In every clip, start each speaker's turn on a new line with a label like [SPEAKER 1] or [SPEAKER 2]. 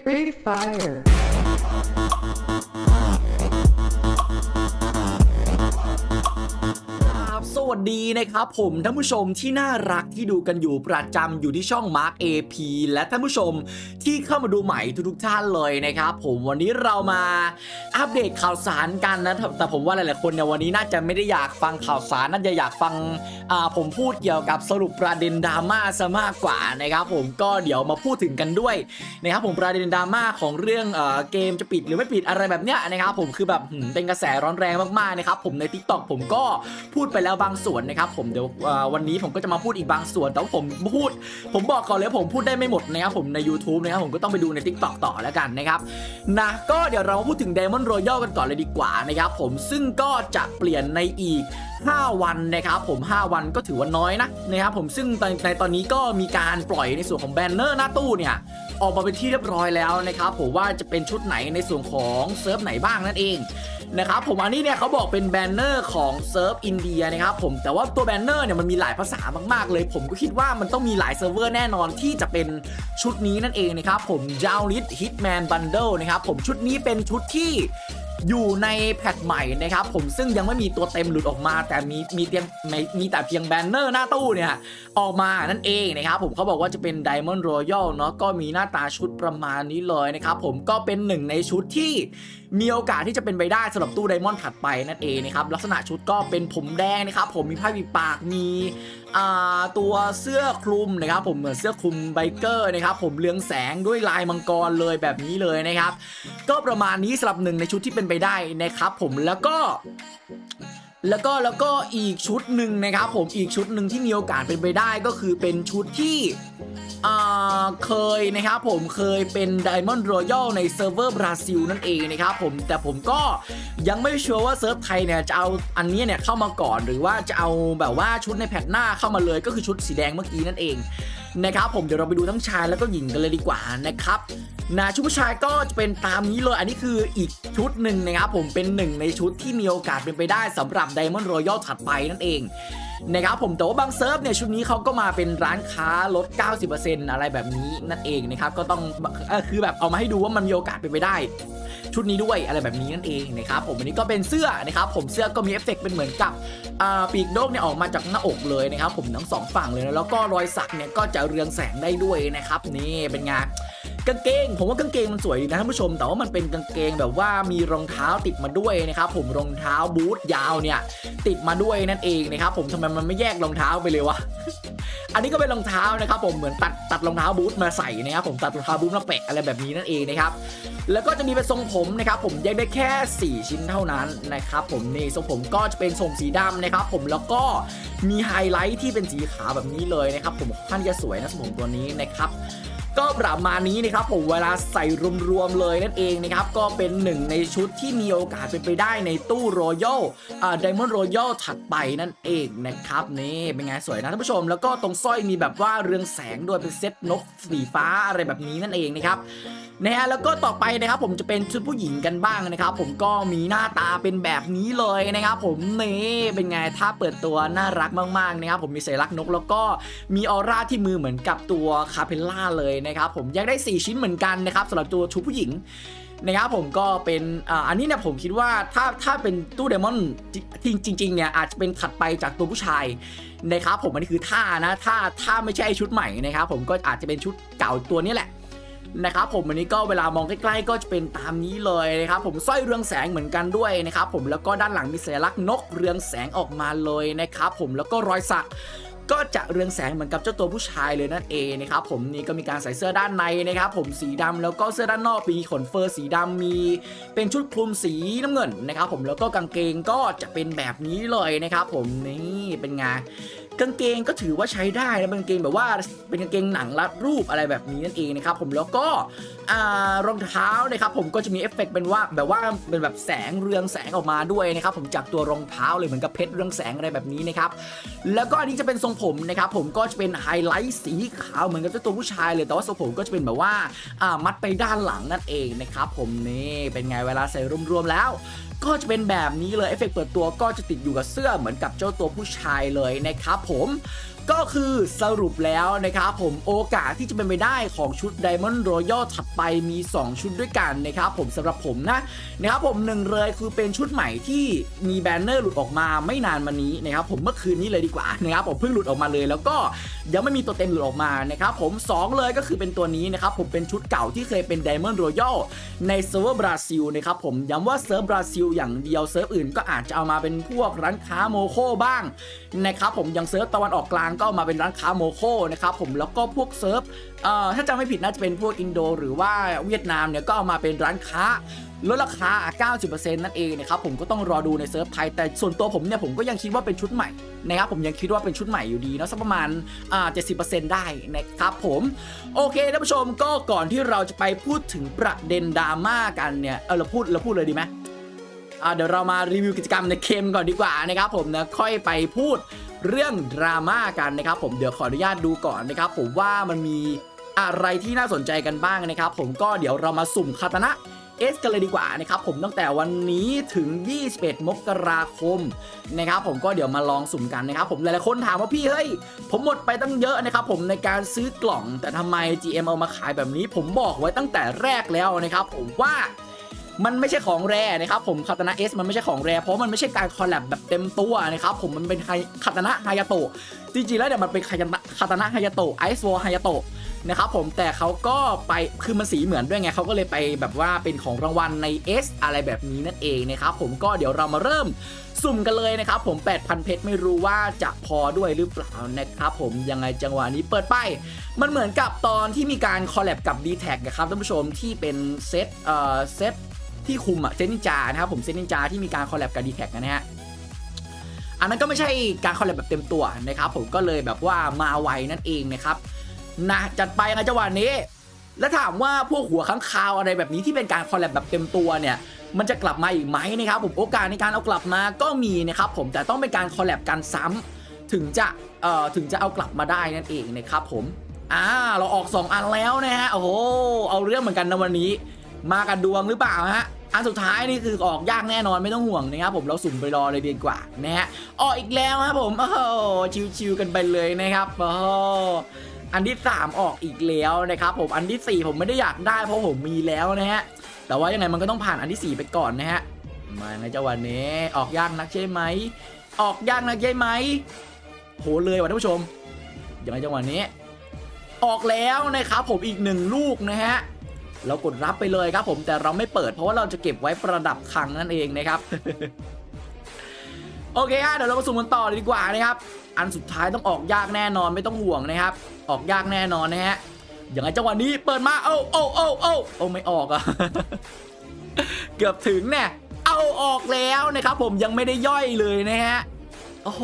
[SPEAKER 1] Free fire.
[SPEAKER 2] สวัสดีนะครับผมท่านผู้ชมที่น่ารักที่ดูกันอยู่ประจำอยู่ที่ช่อง Mark AP และท่านผู้ชมที่เข้ามาดูใหม่ทุกๆท่านเลยนะครับผมวันนี้เรามาอัปเดตข่าวสารกันนะแต่ผมว่าหลายๆคนเนี่ยวันนี้น่าจะไม่ได้อยากฟังข่าวสารน่าจะอยากฟังผมพูดเกี่ยวกับสรุปประเด็นดราม่าซะมากกว่านะครับผมก็เดี๋ยวมาพูดถึงกันด้วยนะครับผมประเด็นดราม่าของเรื่องเอเกมจะปิดหรือไม่ปิดอะไรแบบเนี้ยนะครับผมคือแบบเป็นกระแสร้อนแรงมากๆนะครับผมใน TikTok ผมก็พูดไปแล้วบางส่วนนะครับผมเดี๋ยววันนี้ผมก็จะมาพูดอีกบางส่วนแต่ว่าผมพูด ผมบอกก่อนเลยผมพูดได้ไม่หมดนะครับผมใน YouTube นะครับผมก็ต้องไปดูใน TikTok ต่อแล้วกันนะครับนะก็เดี๋ยวเรามาพูดถึง Diamond Royal กันก่อนเลยดีกว่านะครับผมซึ่งก็จะเปลี่ยนในอีก 5 วันนะครับผม 5 วันก็ถือว่าน้อยนะนะครับผมซึ่งในในตอนนี้ก็มีการปล่อยในส่วนของแบนเนอร์หน้าตู้เนี่ยออกมาเป็นที่เรียบร้อยแล้วนะครับผมว่าจะเป็นชุดไหนในส่วนของเซิร์ฟไหนบ้างนั่นเอง นะครับผมอันนี้เนี่ยเขาบอกเป็นแบนเนอร์ของเซิร์ฟอินเดียนะครับผมแต่ว่าตัวแบนเนอร์เนี่ยมันมีหลายภาษามากๆเลย ผมก็คิดว่ามันต้องมีหลายเซิร์ฟเวอร์แน่นอนที่จะเป็นชุดนี้นั่นเองนะครับผมยาวลิทฮิตแมนบันเดิลนะครับผมชุดนี้เป็นชุดที่ อยู่ในแพทใหม่นะครับผมซึ่งยังไม่มีตัวเต็มหลุดออกมา แต่มีมีเตียงมีมีแต่เพียงแบนเนอร์หน้าตู้เนี่ยออกมานั่นเองนะครับผมเขาบอกว่าจะเป็น Diamond Royal เนาะก็มีหน้าตาชุดประมาณนี้เลยนะครับผมก็เป็นหนึ่งในชุดที่มีโอกาสที่จะเป็นไปได้สำหรับตู้ไดมอนด์ถัดไปนั่นเองนะครับลักษณะชุดก็เป็นผมแดงนะครับผมมีผ้าปิดปากมี ตัวเสื้อคลุมนะครับผมเหมือนเสื้อคลุมไบเกอร์นะครับผมเรืองแสงด้วยลายมังกรเลยแบบนี้เลยนะครับ ก็ประมาณนี้สำหรับหนึ่งในชุดที่เป็นไปได้นะครับผมแล้วก็แล้วก็แล้วก็อีกชุดหนึ่งนะครับผมอีกชุดหนึ่งที่มีโอกาสเป็นไปได้ก็คือเป็นชุดที่ เคยนะครับผมเคยเป็น Diamond Royal ในเซิร์ฟเวอร์บราซิลนั่นเองนะครับผมแต่ผมก็ยังไม่ชัวร์ว่าเซิร์ฟไทยเนี่ยจะเอาอันนี้เนี่ยเข้ามาก่อนหรือว่าจะเอาแบบว่าชุดในแพทหน้าเข้ามาเลยก็คือชุดสีแดงเมื่อกี้นั่นเอง นะครับผมเดี๋ยวเราไปดูทั้งชายแล้วก็หญิงกันเลยดีกว่านะครับนะชุดผู้ชายก็จะเป็นตามนี้เลย อันนี้คืออีกชุดหนึ่งนะครับผมเป็นหนึ่งในชุดที่มีโอกาสเป็นไปได้สำหรับ Diamond Royal ถัดไปนั่นเองนะครับผมแต่ว่าบางเซิร์ฟเนี่ยชุดนี้เขาก็มาเป็นร้านค้าลด 90%อะไรแบบนี้นั่นเองนะครับก็ต้องอคือแบบเอามาให้ดูว่ามันมีโอกาสเป็นไปได้ ชุดนี้ด้วยอะไรแบบนี้นั่นเองนะครับผมอันนี้ก็เป็นเสื้อนะครับผมเสื้อก็มีเอฟเฟกต์เป็นเหมือนกับปีกนกเนี่ยออกมาจากหน้าอกเลยนะครับผมทั้งสองฝั่งเลยแล้วก็รอยสักเนี่ยก็จะเรืองแสงได้ด้วยนะครับนี่เป็นไง กางเกง ผมว่ากางเกงมันสวยดีนะท่านผู้ชม แต่ว่ามันเป็นกางเกงแบบว่ามีรองเท้าติดมาด้วยนะครับผมรองเท้าบูทยาวเนี่ย ติดมาด้วยนั่นเองนะครับผมทำไมมันไม่แยกรองเท้าไปเลยวะอันนี้ก็เป็นรองเท้านะครับผมเหมือนตัดตัดรองเท้าบูทมาใส่นะครับผมตัดรองเท้าบูทมาแปะอะไรแบบนี้นั่นเองนะครับแล้วก็จะมีเป็นทรงผมนะครับผมแยกได้แค่ 4 ชิ้นเท่านั้นนะครับผมนี่ทรงผมก็จะเป็นทรงสีดำนะครับผมแล้วก็มีไฮไลท์ที่เป็นสีขาวแบบนี้เลยนะครับผมค่อนข้างจะสวยนะทรงผมตัวนี้นะครับ ก็ประมาณนี้นะครับผมเวลาใส่รวมๆเลยนั่นเองนะครับก็เป็นหนึ่งในชุดที่มีโอกาสเป็นไปได้ในตู้รอยัลอ่าไดมอนด์รอยัลถัดไปนั่นเองนะครับนี่เป็นไงสวยนะท่านผู้ชม แล้วก็ตรงสร้อยมีแบบว่าเรืองแสงด้วยเป็นเซตนกสีฟ้าอะไรแบบนี้นั่นเองนะครับนะฮะแล้วก็ต่อไปนะครับผมจะเป็นชุดผู้หญิงกันบ้างนะครับ ผมก็มีหน้าตาเป็นแบบนี้เลยนะครับ ผมนี่เป็นไงถ้าเปิดตัวน่ารักมากๆนะครับผมมีสัญลักษณ์นก แล้วก็มีออร่าที่มือเหมือนกับตัวคาเพลล่าเลยนะครับผมยากได้ 4 ชิ้นเหมือนกันนะครับสำหรับตัวชุดผู้หญิงนะครับผมก็เป็นอันนี้เนี่ยผมคิดว่าถ้าถ้าเป็นตู้เดมอนจริงจริงเนี่ยอาจจะเป็นถัดไปจากตัวผู้ชายนะครับผมอันนี้คือท่านะถ้าถ้าไม่ใช่ชุดใหม่นะครับผมก็อาจจะเป็นชุดเก่าตัวนี้แหละนะครับผมอันนี้ก็เวลามองใกล้ๆ ก็จะเป็นตามนี้เลยนะครับผมสร้อยเรืองแสงเหมือนกันด้วยนะครับผมแล้วก็ด้านหลังมีสัญลักษณ์นกเรืองแสงออกมาเลยนะครับผมแล้วก็รอยสัก ก็จะเรืองแสงเหมือนกับเจ้าตัวผู้ชายเลยนั่นเองนะครับผมนี่ก็มีการใส่เสื้อด้านในนะครับผมสีดำแล้วก็เสื้อด้านนอกมีขนเฟอร์สีดำมีเป็นชุดคลุมสีน้ำเงินนะครับผมแล้วก็กางเกงก็จะเป็นแบบนี้เลยนะครับผมนี่เป็นไง กางเกงก็ถือว่าใช้ได้นะเป็นกางเกงแบบว่าเป็นกางเกงหนังรัดรูปอะไรแบบนี้นั่นเองนะครับผมแล้วก็รองเท้านะครับผมก็จะมีเอฟเฟกต์เป็นว่าแบบว่าเป็นแบบแสงเรืองแสงออกมาด้วยนะครับผมจากตัวรองเท้าเลยเหมือนกับเพชรเรืองแสงอะไรแบบนี้นะครับแล้วก็อันนี้จะเป็นทรงผมนะครับผมก็จะเป็นไฮไลท์สีขาวเหมือนกับเจ้าตัวผู้ชายเลยแต่ว่าทรงผมก็จะเป็นแบบว่ามัดไปด้านหลังนั่นเองนะครับผมนี่เป็นไงเวลาใส่รวมๆแล้ว ก็จะเป็นแบบนี้เลยเอฟเฟกต์เปิดตัวก็จะติดอยู่กับเสื้อเหมือนกับเจ้าตัวผู้ชายเลยนะครับผมก็คือสรุปแล้วนะครับผมโอกาสที่จะเป็นไปได้ของชุด Diamond Royal ถัดไปมี 2 ชุดด้วยกันนะครับผมสำหรับผมนะนะครับผมหนึ่งเลยคือเป็นชุดใหม่ที่มีแบนเนอร์หลุดออกมาไม่นานมานี้นะครับผมเมื่อคืนนี้เลยดีกว่านะครับผมเพิ่งหลุดออกมาเลย แล้วก็ยังไม่มีตัวเต็มหลุดออกมานะครับผม 2 เลยก็คือเป็นตัวนี้นะครับผมเป็นชุดเก่าที่เคยเป็น Diamond Royal ในเซิร์ฟเวอร์บราซิลนะครับผมย้ำว่าเซิร์ฟบราซิลอย่างเดียวเซิร์ฟอื่นก็อาจจะเอามาเป็นพวกร้านค้าโมโคบ้างนะครับผมย่างเซิร์ฟตะวันออกกลางก็มาเป็นร้านค้าโมโคนะครับผมแล้วก็พวกเซิร์ฟเอ่อถ้าจำไม่ผิดน่าจะเป็นพวกอินโด หรือว่าเวียดนามเนี่ยก็เอามาเป็นร้านค้าลดราคา 90%นั่นเองนะครับผมก็ต้องรอดูในเซิร์ฟไทย แต่ส่วนตัวผมเนี่ยผมก็ยังคิดว่าเป็นชุดใหม่นะครับผมยังคิดว่าเป็นชุดใหม่อยู่ดีเนาะสักประมาณอ่า70%ได้นะครับผมโอเคท่านผู้ชมก็ก่อนที่เราจะไปพูดถึงประเด็นดราม่ากันเนี่ยเออเราพูดเราพูดเลยดีไหมอ่าเดี๋ยวเรามารีวิวกิจกรรมในเกมก่อนดีกว่านะครับผมนะค่อยไปพูด เรื่องดราม่ากันนะครับผมเดี๋ยวขออนุญาตดูก่อนนะครับผมว่ามันมีอะไรที่น่าสนใจกันบ้างนะครับ ผมก็เดี๋ยวเรามาสุ่มคาตานะเอสกันเลยดีกว่านะครับผมตั้งแต่วันนี้ถึง 21 มกราคมนะครับผมก็เดี๋ยวมาลองสุ่มกันนะครับผมหลายๆคนถามว่าพี่เฮ้ยผมหมดไปตั้งเยอะนะครับผมในการซื้อกล่องแต่ทำไม GM เอามาขายแบบนี้ ผมบอกไว้ตั้งแต่แรกแล้วนะครับผมว่า มันไม่ใช่ของแร่นะครับผมคาตานะเอสมันไม่ใช่ของแร่เพราะมันไม่ใช่การคอลแลบแบบเต็มตัวนะครับผมมันเป็นคาตานะไฮยาโตะจริงๆแล้วเนี่ยมันเป็นคาตานะคาตานะไฮยาโตะไอซ์วอลไฮยาโตะนะครับผมแต่เขาก็ไปคือมันสีเหมือนด้วยไงเขาก็เลยไปแบบว่าเป็นของรางวัลใน S อะไรแบบนี้นั่นเองนะครับผมก็เดี๋ยวเรามาเริ่มสุ่มกันเลยนะครับผม 8,000 เพชรไม่รู้ว่าจะพอด้วยหรือเปล่านะครับผมยังไงจังหวะนี้เปิดไป มันเหมือนกับตอนที่มีการคอลแลบกับ d t แทนะครับท่านผู้ชมที่เป็นเซตเอ่อเซต ที่คุมอะเซตนินจานะครับผมเซตนินจาที่มีการคอลแลบกับ d t แท็กนะฮะอันนั้นก็ไม่ใช่การคอลแลบแบบเต็มตัวนะครับผมก็เลยแบบว่ามาไวนั่นเองนะครับนะจัดไปนะจังหวะนี้ แล้วถามว่าพวกหัวค้างคาวอะไรแบบนี้ที่เป็นการคอลแลบแบบเต็มตัวเนี่ยมันจะกลับมาอีกไหมนะครับผมโอกาสในการเอากลับมาก็มีนะครับผมแต่ต้องเป็นการคอลแลบกันซ้ำถึงจะเอ่อถึงจะเอากลับมาได้นั่นเองนะครับผมอ่าเราออก 2 อันแล้วนะฮะโอ้โหเอาเรื่องเหมือนกันนะวันนี้ มากันดวงหรือเปล่าฮะอันสุดท้ายนี่คือออกยากแน่นอนไม่ต้องห่วงนะครับผมเราสุ่มไปรอเลยดีกว่านะฮะออกอีกแล้วครับผมโอ้โหชิวๆกันไปเลยนะครับโอ้โหอันที่ 3 ออกอีกแล้วนะครับผมอันทีสี่4 ผมไม่ได้อยากได้เพราะผมมีแล้วนะฮะแต่ว่ายังไงมันก็ต้องผ่านอันที่ 4 ไปก่อนนะฮะมาในจังหวะนี้ออกยากนักใช่ไหมออกยากนักใช่ไหมโหเลยว่ะท่านผู้ชมยังไงจังหวะนี้ ออกแล้วนะครับผมอีกหนึ่งลูกนะฮะ เรากดรับไปเลยครับผมแต่เราไม่เปิดเพราะว่าเราจะเก็บไว้ประดับคังนั่นเองนะครับ โอเคฮะเดี๋ยวเรามาสุ่มกันต่อเลยดีกว่านะครับ อันสุดท้ายต้องออกยากแน่นอนไม่ต้องห่วงนะครับ ออกยากแน่นอนนะฮะอย่างไรจังหวะนี้เปิดมาโอ้โอ้โอ้โอ้โอ้ไม่ออกอะเกือบถึงเนี่ยเอาออกแล้วนะครับ ผมยังไม่ได้ย่อยเลยนะฮะโอ้โห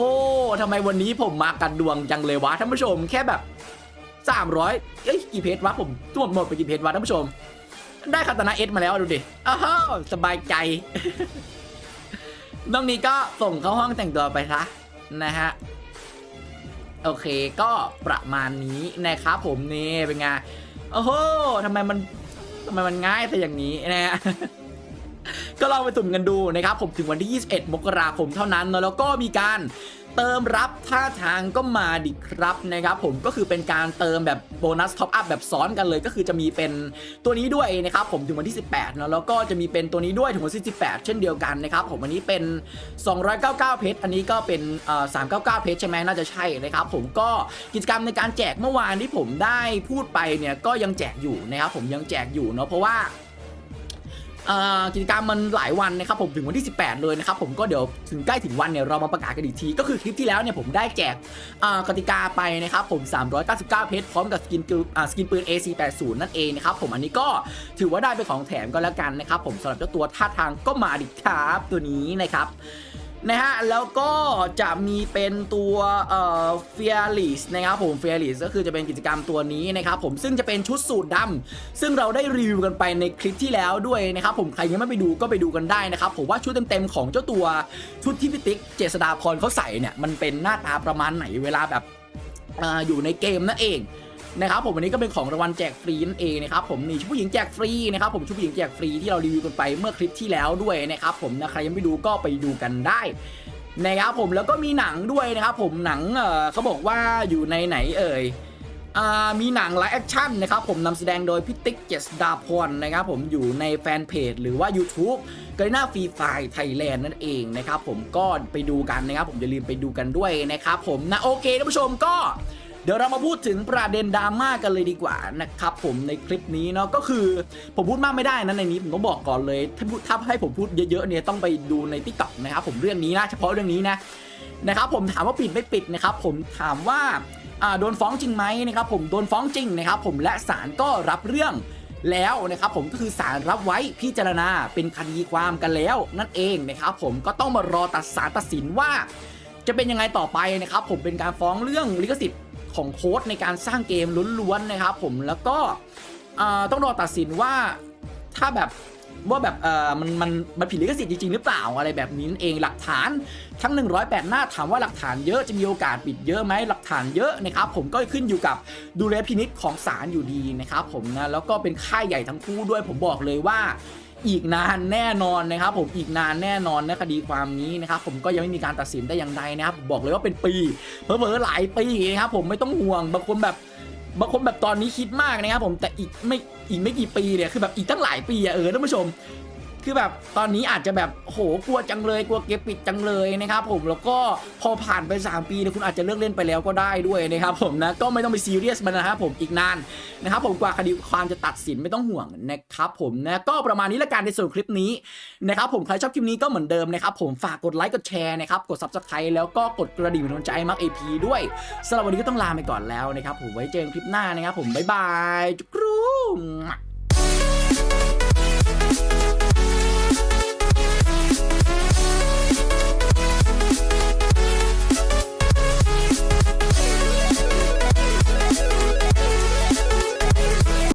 [SPEAKER 2] ทำไมวันนี้ผมมากันดวงจังเลยวะท่านผู้ชมแค่แบบ 300 เอ้ยกี่เพจวะผมทั้งหมดหมดไปกี่เพจวะท่านผู้ชม ได้คาตานาเอสมาแล้วดูดิอ้าวสบายใจน้องนี้ก็ส่งเข้าห้องแต่งตัวไปซะนะฮะโอเคก็ประมาณนี้นะครับผมนี่เป็นไงโอ้โหทำไมมันทำไมมันง่ายซะอย่างนี้นะฮะก็ลองไปสุ่มกันดูนะครับผมถึงวันที่ 21 มกราคมเท่านั้นเนะแล้วก็มีการ เติมรับท่าทางก็มาดิครับนะครับผมก็คือเป็นการเติมแบบโบนัสท็อปอัพแบบซ้อนกันเลยก็คือจะมีเป็นตัวนี้ด้วยนะครับผมถึงวันที่ 18เนอะแล้วก็จะมีเป็นตัวนี้ด้วยถึงวันที่ 18 เช่นเดียวกันนะครับผมอันนี้เป็น 299 เพชรอันนี้ก็เป็นเอ่อ399 เพชรใช่ไหมน่าจะใช่นะครับผมก็กิจกรรมในการแจกเมื่อวานที่ผมได้พูดไปเนี่ยก็ยังแจกอยู่นะครับผมยังแจกอยู่เนาะเพราะว่า กิจกรรมมันหลายวันนะครับผมถึงวันที่ 18 เลยนะครับผมก็เดี๋ยวถึงใกล้ถึงวันเนี่ยเรามาประกาศกันอีกที ก็คือคลิปที่แล้วเนี่ยผมได้แจกกติกาไปนะครับผม 399 เพชรพร้อมกับสกินปือ่าสกินปืน AC80 นั่นเองนะครับผมอันนี้ก็ถือว่าได้เป็นของแถมก็แล้วกันนะครับผมสำหรับเจ้าตัวท่าทางก็มาดิครับตัวนี้นะครับ นะฮะ แล้วก็จะมีเป็นตัวเอ่อเฟียลิสนะครับผมเฟียลิสก็คือจะเป็นกิจกรรมตัวนี้นะครับผมซึ่งจะเป็นชุดสูตรดำซึ่งเราได้รีวิวกันไปในคลิปที่แล้วด้วยนะครับผมใครยังไม่ไปดูก็ไปดูกันได้นะครับผมว่าชุดเต็มๆของเจ้าตัวชุดที่พี่ติ๊กเจษดาพรเขาใส่เนี่ยมันเป็นหน้าตาประมาณไหนเวลาแบบออยู่ในเกมนั่นเอง นะครับผมวันนี้ก็เป็นของรางวัลแจกฟรีนั่นเองนะครับผมนี่ชุดผู้หญิงแจกฟรีนะครับผมชุดผู้หญิงแจกฟรีที่เรารีวิวกันไปเมื่อคลิปที่แล้วด้วยนะครับผมนะใครยังไม่ดูก็ไปดูกันได้นะครับผมแล้วก็มีหนังด้วยนะครับผมหนังเออเขาบอกว่าอยู่ในไหนเอ่ยมีหนังไลฟ์แอคชั่นนะครับผมนำแสดงโดยพี่ติ๊กเจษดาพรนะครับผมอยู่ในแฟนเพจหรือว่า YouTube ก a ร e นาฟรีไฟไทยแลนด์นั่นเองนะครับผมก็ไปดูกันนะครับผมอย่าลืมไปดูกันด้วยนะครับผมนะโอเคท่านผู้ชมก็ ดี๋ยวเรามาพูดถึงประเด็นดราม่ากันเลยดีกว่านะครับผมในคลิปนี้เนาะก็คือผมพูดมากไม่ได้นะในนี้ผมต้องบอกก่อนเลย ถ้าถ้าให้ผมพูดเยอะๆเนี่ยต้องไปดูใน t ิ k t o k นะครับผมเรื่องนี้นะเฉพาะเรื่องนี้นะนะครับผมถามว่าปิดไม่ปิดนะครับผมถามว่าอ่าโดนฟ้องจริงไหมนะครับผมโดนฟ้องจริงนะครับผมและศาลก็รับเรื่องแล้วนะครับผมก็คือศาลรับไว้พิจารณาเป็นคดีความกันแล้ว นั่นเองนะครับผมก็ต้องมารอตัดศาลตัดสินว่า จะเป็นยังไงต่อไปนะครับผมเป็นการฟ้องเรื่องลิขสิทธิ์ ของโค้ดในการสร้างเกมล้วนๆนะครับผมแล้วก็ต้องรอตัดสินว่าถ้าแบบว่าแบบเออมันมันมันผิดลิขสิทธิ์จริง ๆ หรือเปล่าอะไรแบบนี้นั่นเองหลักฐานทั้ง 108 หน้าถามว่าหลักฐานเยอะจะมีโอกาสปิดเยอะไหมหลักฐานเยอะนะครับผมก็ขึ้นอยู่กับดุลพินิษของศาลอยู่ดีนะครับผมนะแล้วก็เป็นค่ายใหญ่ทั้งคู่ด้วยผมบอกเลยว่า อีกนานแน่นอนนะครับ ผมอีกนานแน่นอนนะคดีความนี้นะครับผมก็ยังไม่มีการตัดสินได้อย่างใดนะครับบอกเลยว่าเป็นปีเผลอๆหลายปีนะครับผมไม่ต้องห่วงบางคนแบบบางคนแบบตอนนี้คิดมากนะครับผมแต่อีกไม่อีกไม่กี่ปีเนี่ยคือแบบอีกตั้งหลายปีอะเออท่านผู้ชม คือแบบตอนนี้อาจจะแบบโหกลัวจังเลยกลัวเกมปิดจังเลยนะครับผมแล้วก็พอผ่านไป 3 ปีเนี่ยคุณอาจจะเลิกเล่นไปแล้วก็ได้ด้วยนะครับผมนะก็ไม่ต้องไปซีเรียสมันนะครับผมอีกนานนะครับผมกว่าคดีความจะตัดสินไม่ต้องห่วงนะครับผมนะก็ประมาณนี้ละกันในส่วนคลิปนี้นะครับผมใครชอบคลิปนี้ก็เหมือนเดิมนะครับผมฝากกดไลค์กดแชร์นะครับกด subscribe แล้วก็กดกระดิ่งเป็นกำลังใจให้มักเอพีด้วยสำหรับวันนี้ก็ต้องลาไปก่อนแล้วนะครับผมไว้เจอกันคลิปหน้านะครับผมบ๊ายบายจุกรู